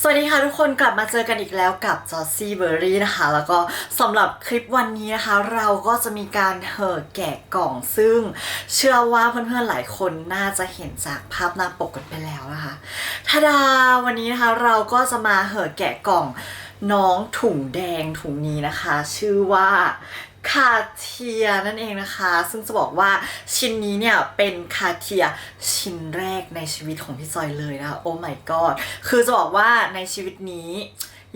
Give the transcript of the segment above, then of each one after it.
สวัสดีค่ะทุกคนกลับมาเจอกันอีกแล้วกับจอซี่เบอร์รี่นะคะ แล้วก็สำหรับคลิปวันนี้นะคะ เราก็จะมีการเห่อแกะกล่องซึ่ง เชื่อว่าเพื่อนๆหลายคนน่าจะเห็นจากภาพหน้าปกกันไปแล้วนะคะทาดาวันนี้นะคะเราก็จะมาเห่อแกะกล่องน้องถุงแดงถุงนี้นะคะ ชื่อว่า คาเทียนั่นเองนะคะ ซึ่งจะบอกว่าชิ้นนี้เนี่ยเป็นคาเทียชิ้นแรกในชีวิตของพี่จอยเลยนะโอ้ my god คือจะบอกว่าในชีวิตนี้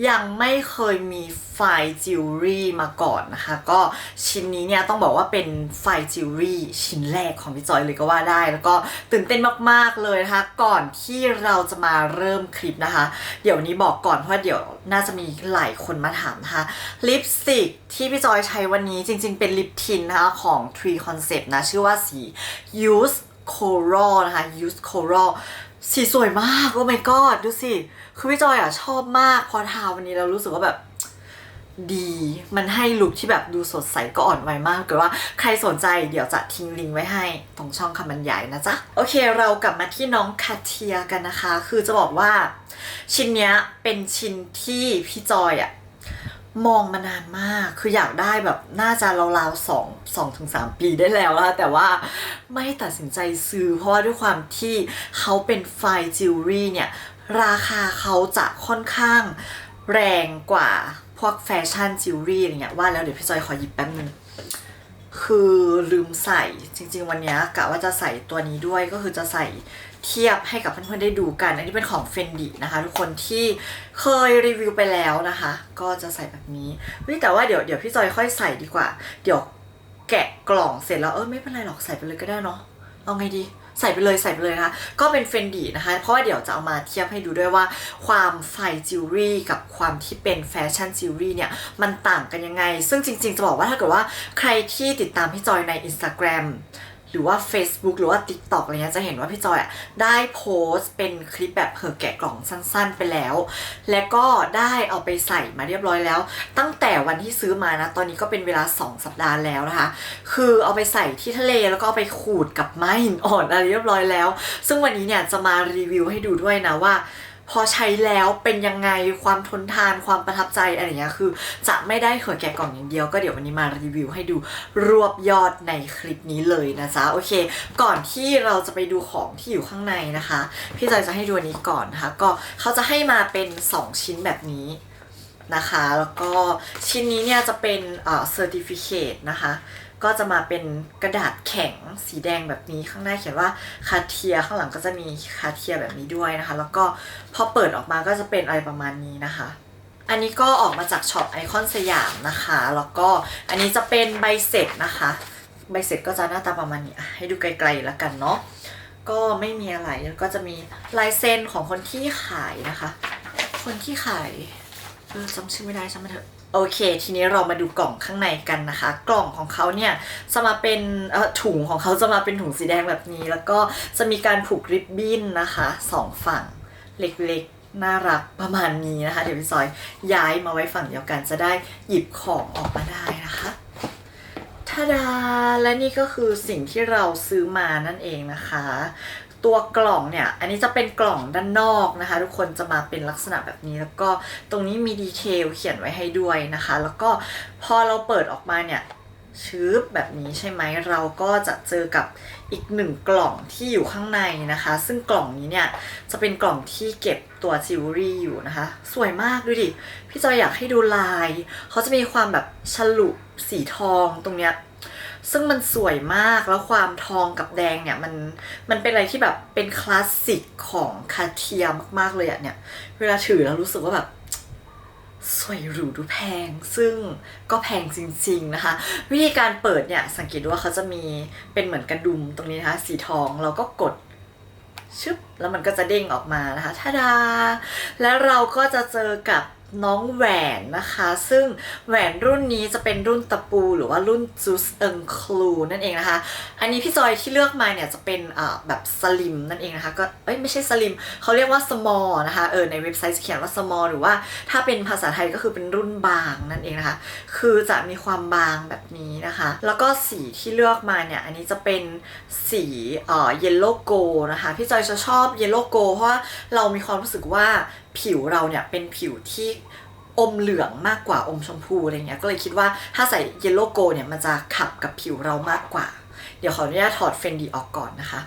ยังไม่เคยมีไฟจิวเวลรี่มาก่อนนะคะ ก็ชิ้นนี้เนี่ยต้องบอกว่าเป็นไฟจิวเวลรี่ชิ้นแรกของพี่จอยเลยก็ว่าได้ แล้วก็ตื่นเต้นมากๆเลยนะคะ ก่อนที่เราจะมาเริ่มคลิปนะคะ เดี๋ยวนี้บอกก่อนเพราะว่าเดี๋ยวน่าจะมีหลายคนมาถามนะคะลิปสติกที่พี่จอยใช้วันนี้จริงๆเป็นลิปทินนะคะของ Tree Concept นะ ชื่อว่าสี Use Coral นะคะ Use Coral สีสวยมากโอ้ my god ดูสิ คือพี่จอยอะชอบมากพอทาวันนี้เรารู้สึกว่าแบบดี มันให้ลุคที่แบบดูสดใสก็อ่อนไวมากเกิดว่าใครสนใจเดี๋ยวจะทิ้งลิงก์ไว้ให้ตรงช่องคำบรรยายนะจ๊ะ โอเคเรากลับมาที่น้องคาเทียกันนะคะ คือจะบอกว่า ชิ้นเนี้ยเป็นชิ้นที่พี่จอยอะ มองมานานมาก คืออยากได้แบบน่าจะราวๆสองสองถึงสามปีได้แล้วนะแต่ว่าไม่ตัดสินใจซื้อ เพราะว่าด้วยความที่เขาเป็นไฟจิวเวลรี่เนี่ย ราคาเขาจะค่อนข้างแรงกว่าพวกแฟชั่นจิวเวลรี่อะไรเงี้ยว่าแล้วเดี๋ยวพี่จอยขอหยิบแป๊บนึงคือลืมใส่จริง ๆ วันนี้กะว่าจะใส่ตัวนี้ด้วยก็คือจะใส่ เทียบให้กับเพื่อนๆได้ดูกัน อันนี้เป็นของเฟนดินะคะทุกคนที่เคยรีวิวไปแล้วนะคะ ก็จะใส่แบบนี้แต่ว่าเดี๋ยวเดี๋ยวพี่จอยค่อยใส่ดีกว่า เดี๋ยวแกะกล่องเสร็จแล้วเออไม่เป็นไรหรอกใส่ไปเลยก็ได้เนาะเอาไงดีใส่ไปเลยใส่ไปเลยนะคะ ก็เป็นเฟนดีนะคะ เพราะว่าเดี๋ยวจะเอามาเทียบให้ดูด้วยว่า ความไฟจิวเวลรี่กับความที่เป็นแฟชั่นจิวเวลรี่เนี่ย มันต่างกันยังไง ซึ่งจริงๆ จะบอกว่าถ้าเกิดว่าใครที่ติดตามพี่จอยใน Instagram หรือว่า Facebook หรือว่า TikTok อะไรเงี้ยจะเห็นว่าพี่จอยอะได้โพสต์เป็นคลิปแบบเผอแกะกล่องสั้นๆไปแล้ว และก็ได้เอาไปใส่มาเรียบร้อยแล้ว ตั้งแต่วันที่ซื้อมานะ ตอนนี้ก็เป็นเวลา 2 สัปดาห์แล้วนะคะ คือเอาไปใส่ที่ทะเลแล้วก็เอาไปขูดกับไม้หินอ่อนอะไรเรียบร้อยแล้ว ซึ่งวันนี้เนี่ยจะมารีวิวให้ดูด้วยนะว่า พอใช้แล้วเป็นยังไงความทนทานความประทับใจอะไรเงี้ยคือ จะไม่ได้เขยแกะกล่องอย่างเดียว ก็เดี๋ยววันนี้มารีวิวให้ดูรวบยอดในคลิปนี้เลยนะจ๊ะโอเค ก่อนที่เราจะไปดูของที่อยู่ข้างในนะคะ พี่จอยจะให้ดูอันนี้ก่อนนะคะ ก็เขาจะให้มาเป็น 2 ชิ้นแบบนี้นะคะ แล้วก็ชิ้นนี้เนี่ยจะเป็นเอ่อ certificate นะคะ ก็จะมาเป็นกระดาษแข็งสีแดงแบบนี้ข้างหน้าเขียนว่าคาเทียข้างหลังก็จะมีคาเทียแบบนี้ด้วยนะคะ แล้วก็พอเปิดออกมาก็จะเป็นอะไรประมาณนี้นะคะอันนี้ก็ออกมาจากช็อปไอคอนสยามนะคะ แล้วก็อันนี้จะเป็นใบเสร็จนะคะ ใบเสร็จก็จะหน้าตาประมาณนี้ ให้ดูไกลๆแล้วกันเนาะ ก็ไม่มีอะไร แล้วก็จะมีลายเซ็นของคนที่ขายนะคะ คนที่ขายเออจำชื่อไม่ได้ช่างมันเถอะ โอเค ทีนี้เรามาดูกล่องข้างในกันนะคะ กล่องของเขาเนี่ยจะมาเป็นถุงของเขาจะมาเป็นถุงสีแดงแบบนี้ แล้วก็จะมีการผูกริบบิ้นนะคะสองฝั่งเล็กๆ น่ารักประมาณนี้นะคะ เดี๋ยวพี่ซอยย้ายมาไว้ฝั่งเดียวกันจะได้หยิบของออกมาได้นะคะทาดาและนี่ก็คือสิ่งที่เราซื้อมานั่นเองนะคะ ตัวกล่องเนี่ยอันนี้จะเป็นกล่องด้านนอกนะคะ ทุกคนจะมาเป็นลักษณะแบบนี้แล้วก็ตรงนี้มีดีเทลเขียนไว้ให้ด้วยนะคะ แล้วก็พอเราเปิดออกมาเนี่ยชืบแบบนี้ใช่ไหมเราก็จะเจอกับอีกหนึ่งกล่องที่อยู่ข้างในนะคะ ซึ่งกล่องนี้เนี่ยจะเป็นกล่องที่เก็บตัวจิวเวลรี่อยู่นะคะ สวยมากดูดิ พี่จอยอยากให้ดูลาย เขาจะมีความแบบฉลุสีทองตรงเนี้ย ซึ่งมันสวยมากแล้วความทองกับแดงเนี่ยมันมันเป็นอะไรที่แบบเป็นคลาสสิกของคาเทียมากๆเลยอะเนี่ย เวลาถือแล้วรู้สึกว่าแบบสวยหรูดูแพง ซึ่งก็แพงจริง ๆนะคะ วิธีการเปิดเนี่ยสังเกตดูว่าเขาจะมีเป็นเหมือนกระดุมตรงนี้นะคะ สีทองเราก็กดชึบแล้วมันก็จะเด้งออกมานะคะทาดา แล้วเราก็จะเจอกับ น้องแหวนนะคะ ซึ่งแหวนรุ่นนี้จะเป็นรุ่นตะปูหรือว่ารุ่นจูสเอิงคลูนั่นเองนะคะ อันนี้พี่จอยที่เลือกมาเนี่ยจะเป็นแบบสลิมนั่นเองนะคะ ก็เอ้ยไม่ใช่สลิมเขาเรียกว่า small นะคะเออในเว็บไซต์จะเขียนว่า small หรือว่าถ้าเป็นภาษาไทยก็คือเป็นรุ่นบางนั่นเองนะคะ คือจะมีความบางแบบนี้นะคะ แล้วก็สีที่เลือกมาเนี่ยอันนี้จะเป็นสีเอ่อ yellow gold นะคะพี่จอยจะชอบ yellow gold เพราะว่าเรามีความรู้สึกว่า ผิวเราเนี่ยเป็นผิวที่อมเหลืองมากกว่าอมชมพูอะไรเงี้ยก็เลยคิดว่าถ้าใส่เยลโล่โกเนี่ยมันจะขับกับผิวเรามากกว่า เดี๋ยวขออนุญาตถอดเฟนดีออกก่อนนะคะ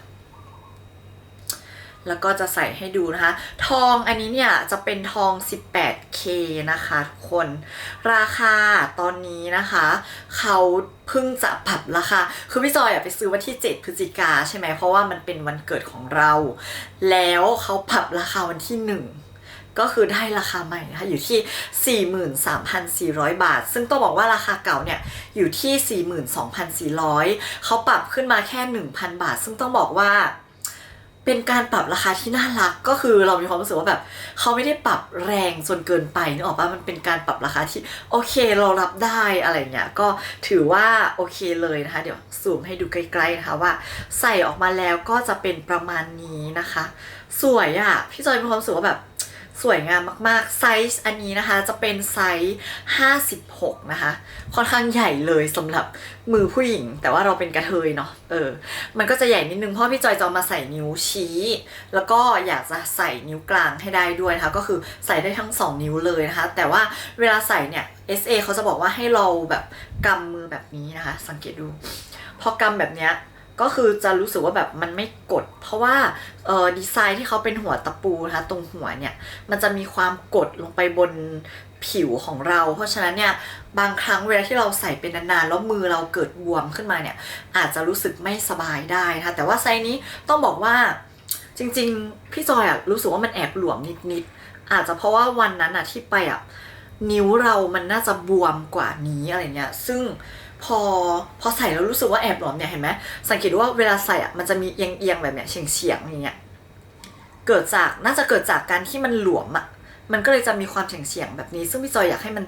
แล้วก็จะใส่ให้ดูนะคะ ทองอันนี้เนี่ยจะเป็นทอง 18K นะคะทุกคน ราคาตอนนี้นะคะ เขาเพิ่งจะปรับราคา คือพี่จอยอะไปซื้อวันที่ 7 พฤศจิกาใช่ไหมเพราะว่ามันเป็นวันเกิดของเรา แล้วเขาปรับราคาวันที่ 1 ก็คือได้ราคาใหม่นะคะอยู่ที่ 43,400 บาท ซึ่งต้องบอกว่าราคาเก่าเนี่ยอยู่ที่ 42,400 เขาปรับขึ้นมาแค่ 1,000 บาท ซึ่งต้องบอกว่าเป็นการปรับราคาที่น่ารักก็คือเรามีความรู้สึกว่าแบบเขาไม่ได้ปรับแรงจนเกินไปนึกออกปะมันเป็นการปรับราคาที่โอเคเรารับได้อะไรเงี้ยก็ถือว่าโอเคเลยนะคะเดี๋ยวซูมให้ดูใกล้ๆนะคะว่า ใส่ออกมาแล้วก็จะเป็นประมาณนี้นะคะ สวยอะ่ะพี่จอยมีความรู้สึกว่าแบบ สวยงามมากๆ ไซส์อันนี้นะคะจะเป็นไซส์ 56 นะคะ ค่อนข้างใหญ่เลยสำหรับมือผู้หญิง แต่ว่าเราเป็นกระเทยเนาะเออ มันก็จะใหญ่นิดนึงเพราะพี่จอยจะมาใส่นิ้วชี้ แล้วก็อยากจะใส่นิ้วกลางให้ได้ด้วยนะคะ ก็คือใส่ได้ทั้ง 2 นิ้วเลยนะคะ แต่ว่าเวลาใส่เนี่ย SA เขาจะบอกว่าให้เราแบบกำมือแบบนี้นะคะ สังเกตดู พอกำแบบเนี้ย ก็คือจะรู้สึกว่าแบบมันไม่กด เพราะว่าเออดีไซน์ที่เขาเป็นหัวตะปูนะคะตรงหัวเนี่ยมันจะมีความกดลงไปบนผิวของเรา เพราะฉะนั้นเนี่ยบางครั้งเวลาที่เราใส่เป็นนานๆแล้วมือเราเกิดบวมขึ้นมาเนี่ยอาจจะรู้สึกไม่สบายได้นะคะแต่ว่าไซส์นี้ต้องบอกว่าจริงๆ พี่จอยอะรู้สึกว่ามันแอบหลวมนิดๆ อาจจะเพราะว่าวันนั้นอะที่ไปอะนิ้วเรามันน่าจะบวมกว่านี้อะไรเงี้ย ซึ่ง พอพอใส่แล้วรู้สึกว่าแอบหลวมเนี่ยเห็นไหมสังเกตว่าเวลาใส่อะมันจะมีเอียงเอียงแบบเนี้ยเฉียงเฉียงอย่างเงี้ยเกิดจากน่าจะเกิดจากการที่มันหลวมอะมันก็เลยจะมีความเฉียงเฉียงแบบนี้ ซึ่งพี่จอยอยากให้มัน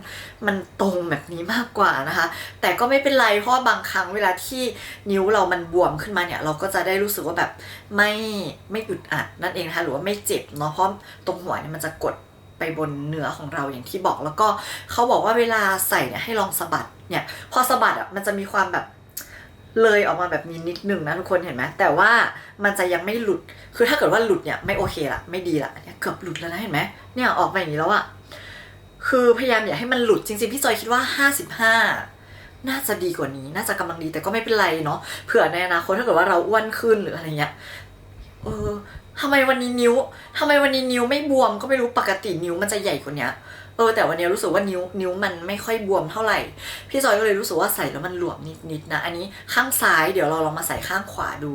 มันตรงแบบนี้มากกว่านะคะ แต่ก็ไม่เป็นไรเพราะบางครั้งเวลาที่นิ้วเรามันบวมขึ้นมาเนี่ย เราก็จะได้รู้สึกว่าแบบไม่ไม่อึดอัดนั่นเองนะคะหรือว่าไม่เจ็บเนาะเพราะตรงหัวเนี่ยมันจะกดไปบนเนื้อของเราอย่างที่บอกแล้วก็เขาบอกว่าเวลาใส่เนี่ยให้ลองสะบัด เนี่ยพอสะบัดอะมันจะมีความแบบเลยออกมาแบบนี้นิดนึงนะทุกคนเห็นไหมแต่ว่ามันจะยังไม่หลุดคือถ้าเกิดว่าหลุดเนี่ยไม่โอเคละไม่ดีละเนี่ยเกือบหลุดแล้วนะเห็นไหมเนี่ยออกมาอย่างนี้แล้วอะคือพยายามอย่าให้มันหลุดจริงๆพี่จอยคิดว่า 55 น่าจะดีกว่านี้ น่าจะกำลังดีแต่ก็ไม่เป็นไรเนาะเผื่อในอนาคตถ้าเกิดว่าเราอ้วนขึ้นหรืออะไรเงี้ยเออทำไมวันนี้นิ้วทำไมวันนี้นิ้วไม่บวมก็ไม่รู้ปกตินิ้วมันจะใหญ่กว่าเนี้ย ออแต่วันนี้รู้สึกว่านิ้วนิ้วมันไม่ค่อยบวมเท่าไหร่ พี่จอยก็เลยรู้สึกว่าใส่แล้วมันหลวมนิดๆนะ อันนี้ข้างซ้ายเดี๋ยวเราลองมาใส่ข้างขวาดู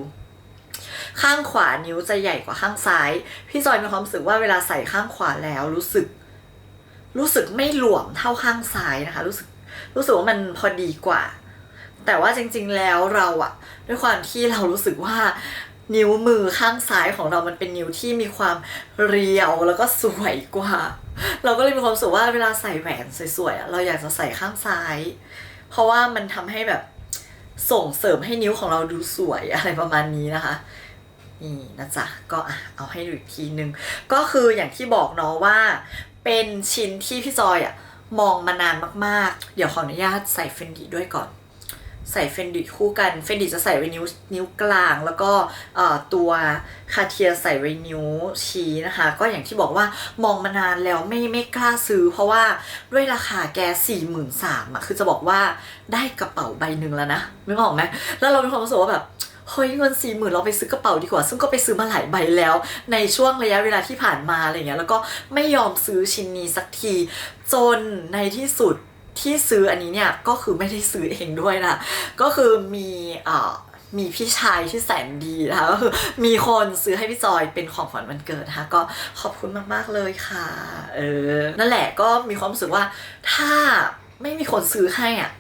ข้างขวานิ้วจะใหญ่กว่าข้างซ้าย พี่จอยมีความรู้สึกว่าเวลาใส่ข้างขวาแล้วรู้สึก รู้สึกไม่หลวมเท่าข้างซ้ายนะคะ รู้สึกรู้สึกว่ามันพอดีกว่า แต่ว่าจริง ๆแล้วเราอะด้วยความที่เรารู้สึกว่านิ้วมือข้างซ้ายของเรามันเป็นนิ้วที่มีความเรียวแล้วก็สวยกว่า เราก็เลยมีความรู้สึกว่าเวลาใส่แหวนสวยๆอะเราอยากจะใส่ข้างซ้าย เพราะว่ามันทำให้แบบส่งเสริมให้นิ้วของเราดูสวยอะไรประมาณนี้นะคะนี่นะจ๊ะก็เอาให้ดูอีกทีนึง ก็คืออย่างที่บอกเนาะว่า เป็นชิ้นที่พี่จอยอะมองมานานมากๆ เดี๋ยวขออนุญาตใส่เฟนดิด้วยก่อน ใส่เฟนดิคู่กันเฟนดิจะใส่ไว้นิ้วนิ้วกลาง แล้วก็ตัวคาเทียใส่ไว้นิ้วชี้นะคะ ก็อย่างที่บอกว่ามองมานานแล้วไม่ไม่กล้าซื้อ เพราะว่าด้วยราคาแกสี่หมื่นสามอะคือจะบอกว่าได้กระเป๋าใบหนึ่งแล้วนะไม่ออกไหมแล้วเรามีความรู้สึกว่าแบบเฮ้ยเงินสี่หมื่นเราไปซื้อกระเป๋าดีกว่า ซึ่งก็ไปซื้อมาหลายใบแล้ว ในช่วงระยะเวลาที่ผ่านมาอะไรเงี้ยแล้วก็ไม่ยอมซื้อชิ้นนี้สักที จนในที่สุด ที่ซื้ออันนี้เนี่ยก็คือไม่ได้ซื้อเองด้วยนะ ก็คือมีเอ่อมีพี่ชายที่แสนดีนะคะก็คือมีคนซื้อให้พี่จอยเป็นของขวัญวันเกิดนะคะก็ขอบคุณมากๆเลยค่ะเออนั่นแหละก็มีความรู้สึกว่าถ้าไม่มีคนซื้อให้อะ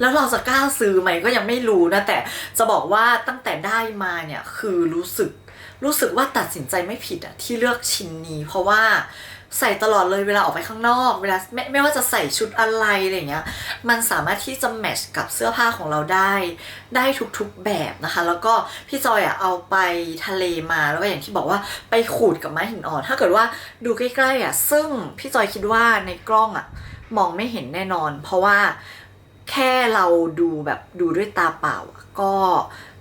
แล้วเราจะกล้าซื้อไหมก็ยังไม่รู้นะ แต่จะบอกว่าตั้งแต่ได้มาเนี่ยคือรู้สึกรู้สึกว่าตัดสินใจไม่ผิดอะที่เลือกชิ้นนี้ เพราะว่า ใส่ตลอดเลยเวลาออกไปข้างนอกเวลาไม่ไม่ว่าจะใส่ชุดอะไรอะไรเงี้ยมันสามารถที่จะแมทช์กับเสื้อผ้าของเราได้ได้ทุกๆแบบนะคะ แล้วก็พี่จอยอะเอาไปทะเลมาแล้วก็อย่างที่บอกว่าไปขูดกับไม้หินอ่อน ถ้าเกิดว่าดูใกล้ๆอะซึ่งพี่จอยคิดว่าในกล้องอะมองไม่เห็นแน่นอน เพราะว่าแค่เราดูแบบดูด้วยตาเปล่าก็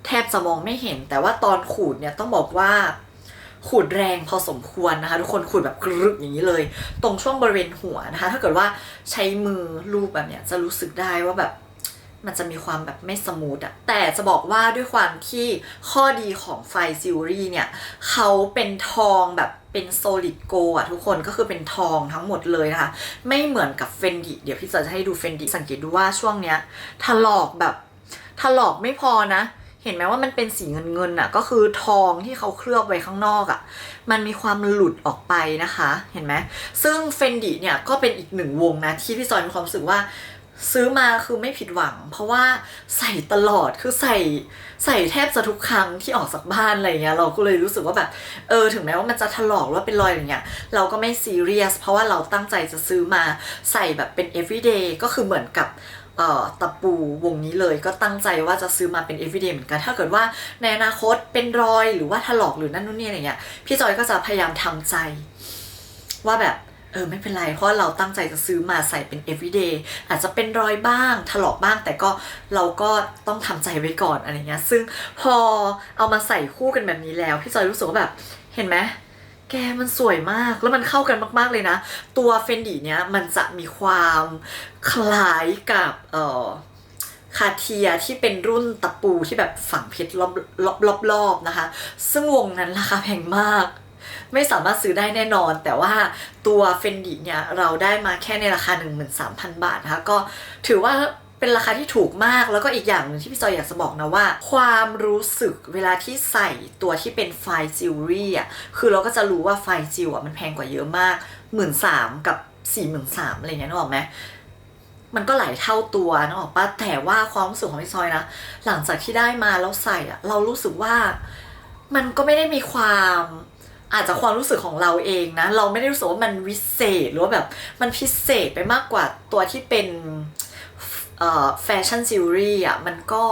แทบจะมองไม่เห็น แต่ว่าตอนขูดเนี่ยต้องบอกว่า ขูดแรงพอสมควรนะคะ ทุกคนขูดแบบกรึกอย่างนี้เลย ตรงช่วงบริเวณหัวนะคะ ถ้าเกิดว่าใช้มือลูบแบบเนี้ยจะรู้สึกได้ว่าแบบมันจะมีความแบบไม่สมูทอะแต่จะบอกว่าด้วยความที่ข้อดีของไฟซิลรี่เนี่ย เขาเป็นทองแบบเป็นโซลิดโกอะทุกคนก็คือเป็นทองทั้งหมดเลยนะคะ ไม่เหมือนกับเฟนดิเดี๋ยวพี่จะให้ดูเฟนดิสังเกตดูว่าช่วงเนี้ยถลอกแบบถลอกไม่พอนะ เห็นไหมว่ามันเป็นสีเงินเงินๆอะก็คือทองที่เขาเคลือบไว้ข้างนอกอะมันมีความหลุดออกไปนะคะ เห็นไหมซึ่งเฟนดิเนี่ยก็เป็นอีกหนึ่งวงนะที่พี่จอยมีความรู้สึกว่าซื้อมาคือไม่ผิดหวัง เพราะว่าใส่ตลอดคือใส่ใส่แทบจะทุกครั้งที่ออกจากบ้านอะไรเงี้ยเราก็เลยรู้สึกว่าแบบเออถึงแม้ว่ามันจะถลอกหรือว่าเป็นรอยอะไรเงี้ยเราก็ไม่ซีเรียสเพราะว่าเราตั้งใจจะซื้อมาใส่แบบเป็น everyday ก็คือเหมือนกับ ตะปูวงนี้เลยก็ตั้งใจว่าจะซื้อมาเป็น everyday เหมือนกัน ถ้าเกิดว่าในอนาคตเป็นรอยหรือว่าถลอกหรือนั่นนู่นนี่อะไรเงี้ยพี่จอยก็จะพยายามทำใจ ว่าแบบเออไม่เป็นไรเพราะเราตั้งใจจะซื้อมาใส่เป็น everyday อาจจะเป็นรอยบ้างถลอกบ้าง แต่ก็เราก็ต้องทำใจไว้ก่อนอะไรเงี้ยซึ่งพอเอามาใส่คู่กันแบบนี้แล้ว พี่จอยรู้สึกว่าแบบเห็นไหม แกมันสวยมากแล้วมันเข้ากันมาก ๆ เลยนะ ตัวเฟนดีเนี้ยมันจะมีความคล้ายกับเอ่อคาเทียที่เป็นรุ่นตะปูที่แบบฝังเพชรรอบรอบรอบนะคะ ซึ่งวงนั้นราคาแพงมาก ไม่สามารถซื้อได้แน่นอน แต่ว่าตัวเฟนดิเนี่ยเราได้มาแค่ในราคา 13,000 บาทนะคะก็ถือว่า เป็นราคาที่ถูกมาก แล้วก็อีกอย่างหนึ่งที่พี่จอยอยากจะบอกนะว่า ความรู้สึกเวลาที่ใส่ตัวที่เป็นไฟจิวเวลรี่อะคือเราก็จะรู้ว่าไฟจิวอะมันแพงกว่าเยอะมาก1 3ื่นสกับ4ี่หมื่นสามอะไรเงี้ยนึกออกไหมมันก็หลายเท่าตัวนึกออกปะแต่ว่าความรู้สึกของพี่ซอยนะ หลังจากที่ได้มาแล้วใส่อะเรารู้สึกว่ามันก็ไม่ได้มีความอาจจะความรู้สึกของเราเองนะ เราไม่ได้รู้สึกว่ามันวิเศษหรือว่าแบบมันพิเศษไปมากกว่าตัวที่เป็น แฟชั่นซิลรี่อะมันก็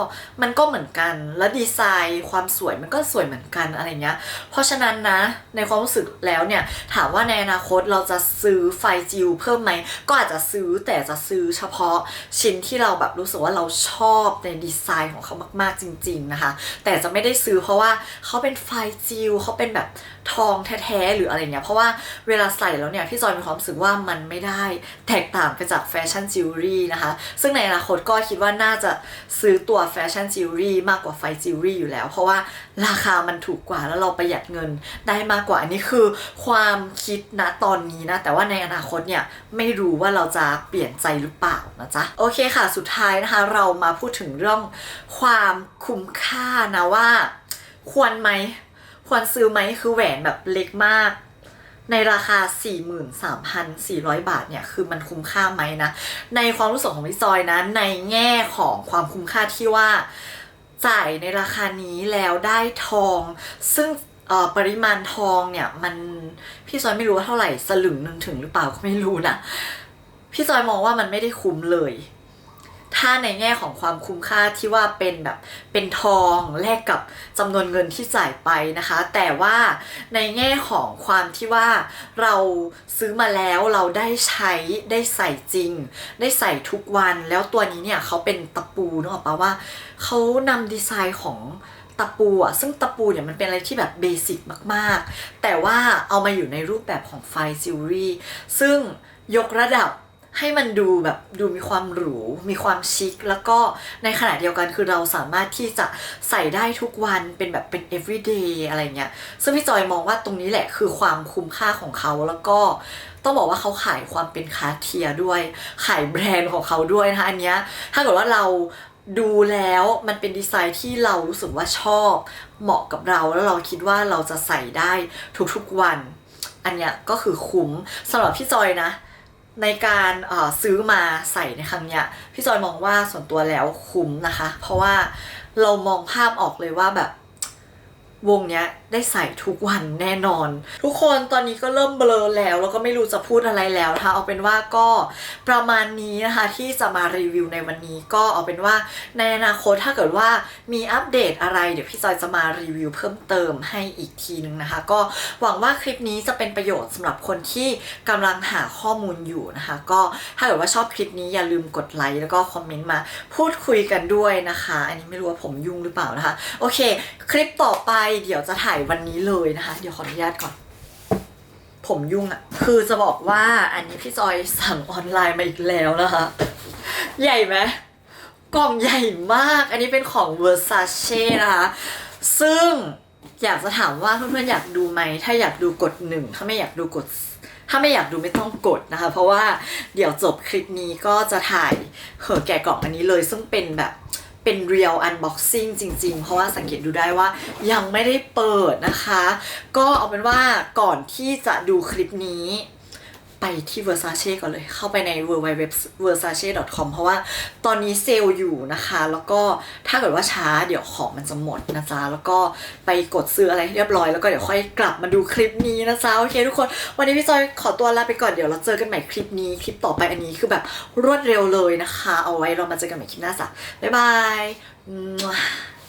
มันก็เหมือนกัน แล้วดีไซน์ความสวยมันก็สวยเหมือนกันอะไรเงี้ย เพราะฉะนั้นนะ ในความรู้สึกแล้วเนี่ย ถามว่าในอนาคตเราจะซื้อไฟจิวเพิ่มไหม ก็อาจจะซื้อแต่จะซื้อเฉพาะชิ้นที่เราแบบรู้สึกว่าเราชอบในดีไซน์ของเขามากๆจริง ๆนะคะ แต่จะไม่ได้ซื้อเพราะว่าเขาเป็นไฟจิวเขาเป็นแบบทองแท้ๆหรืออะไรเงี้ย เพราะว่าเวลาใส่แล้วเนี่ยพี่จอยมีความรู้สึกว่ามันไม่ได้แตกต่างไปจากแฟชั่นจิวเวลรี่นะคะ ซึ่งในอนาคตก็คิดว่าน่าจะซื้อตัวแฟชั่นจิวเวลรี่มากกว่าไฟจิวเวลรี่อยู่แล้ว เพราะว่าราคามันถูกกว่าแล้วเราประหยัดเงินได้มากกว่าอันนี้คือ ความคิดนะตอนนี้นะ แต่ว่าในอนาคตเนี่ยไม่รู้ว่าเราจะเปลี่ยนใจหรือเปล่านะจ๊ะโอเคค่ะสุดท้ายนะคะ เรามาพูดถึงเรื่องความคุ้มค่านะว่า ควรไหมควรซื้อไหมคือแหวนแบบเล็กมาก ในราคา 43,400 บาทเนี่ยคือมันคุ้มค่าไหมนะ ในความรู้สึกของพี่จอยนะในแง่ของความคุ้มค่าที่ว่าจ่ายในราคานี้แล้วได้ทอง ซึ่งปริมาณทองเนี่ยมันพี่จอยไม่รู้ว่าเท่าไหร่สลึงหนึ่งถึงหรือเปล่าก็ไม่รู้นะพี่จอยมองว่ามันไม่ได้คุ้มเลย ถ้าในแง่ของความคุ้มค่าที่ว่าเป็นแบบเป็นทองแลกกับจำนวนเงินที่จ่ายไปนะคะ แต่ว่าในแง่ของความที่ว่าเราซื้อมาแล้วเราได้ใช้ได้ใส่จริง ได้ใส่ทุกวันแล้วตัวนี้เนี่ยเขาเป็นตะปูนึกออกปะว่าเขานำดีไซน์ของตะปูอะซึ่งตะปูเนี่ยมันเป็นอะไรที่แบบเบสิกมาก ๆ แต่ว่าเอามาอยู่ในรูปแบบของไฟจิวเวลรี่ ซึ่งยกระดับ ให้มันดูแบบดูมีความหรู มีความชิค แล้วก็ในขณะเดียวกันคือเราสามารถที่จะใส่ได้ทุกวันเป็นแบบเป็น everyday อะไรเงี้ย ซึ่งพี่จอยมองว่าตรงนี้แหละคือความคุ้มค่าของเขาแล้วก็ต้องบอกว่าเขาขายความเป็นคาเทียด้วย ขายแบรนด์ของเขาด้วยนะคะอันเนี้ยถ้าเกิดว่าเราดูแล้วมันเป็นดีไซน์ที่เรารู้สึกว่าชอบ เหมาะกับเราแล้วเราคิดว่าเราจะใส่ได้ทุกๆวัน อันเนี้ยก็คือคุ้มสำหรับพี่จอยนะ ในการซื้อมาใส่ในครั้งเนี้ยพี่จอยมองว่าส่วนตัวแล้วคุ้มนะคะ เพราะว่าเรามองภาพออกเลยว่าแบบ วงเนี้ยได้ใส่ทุกวันแน่นอน ทุกคนตอนนี้ก็เริ่มเบลอแล้ว แล้วก็ไม่รู้จะพูดอะไรแล้วนะคะเอาเป็นว่าก็ประมาณนี้นะคะที่จะมารีวิวในวันนี้ก็เอาเป็นว่าในอนาคตถ้าเกิดว่ามีอัปเดตอะไร เดี๋ยวพี่จอยจะมารีวิวเพิ่มเติมให้อีกทีนึงนะคะ ก็หวังว่าคลิปนี้จะเป็นประโยชน์สำหรับคนที่กำลังหาข้อมูลอยู่นะคะ ก็ถ้าเกิดว่าชอบคลิปนี้อย่าลืมกดไลค์แล้วก็คอมเมนต์มาพูดคุยกันด้วยนะคะ อันนี้ไม่รู้ว่าผมยุ่งหรือเปล่านะคะโอเค คลิปต่อไปเดี๋ยวจะถ่ายวันนี้เลยนะคะ เดี๋ยวขออนุญาตก่อน ผมยุ่งอะ่ะคือจะบอกว่าอันนี้พี่จอยสั่งออนไลน์มาอีกแล้วนะคะ ใหญ่ไหมกล่องใหญ่มาก อันนี้เป็นของ Versace นะคะ ซึ่งอยากจะถามว่าเพื่อนๆอยากดูไหม ถ้าอยากดูกดหนึ่ง ถ้าไม่อยากดูกด ถ้าไม่อยากดูไม่ต้องกดนะคะ เพราะว่าเดี๋ยวจบคลิปนี้ก็จะถ่ายเหอแกะกล่องอันนี้เลย ซึ่งเป็นแบบ เป็น real unboxing จริง ๆ เพราะว่าสังเกตดูได้ว่ายังไม่ได้เปิดนะคะ ก็เอาเป็นว่าก่อนที่จะดูคลิปนี้ ไปที่ Versace ก่อนเลย เข้าไปใน www.versace.com เพราะว่าตอนนี้เซลล์อยู่นะคะ แล้วก็ถ้าเกิดว่าช้าเดี๋ยวของมันจะหมดนะจ๊ะ แล้วก็ไปกดซื้ออะไรให้เรียบร้อย แล้วก็เดี๋ยวค่อยกลับมาดูคลิปนี้นะจ๊ะ โอเคทุกคน วันนี้พี่จอยขอตัวลาไปก่อน เดี๋ยวเราเจอกันใหม่คลิปนี้ คลิปต่อไปอันนี้คือแบบรวดเร็วเลยนะคะ เอาไว้เรามาเจอกันใหม่คลิปหน้าจ้ะบ๊ายบาย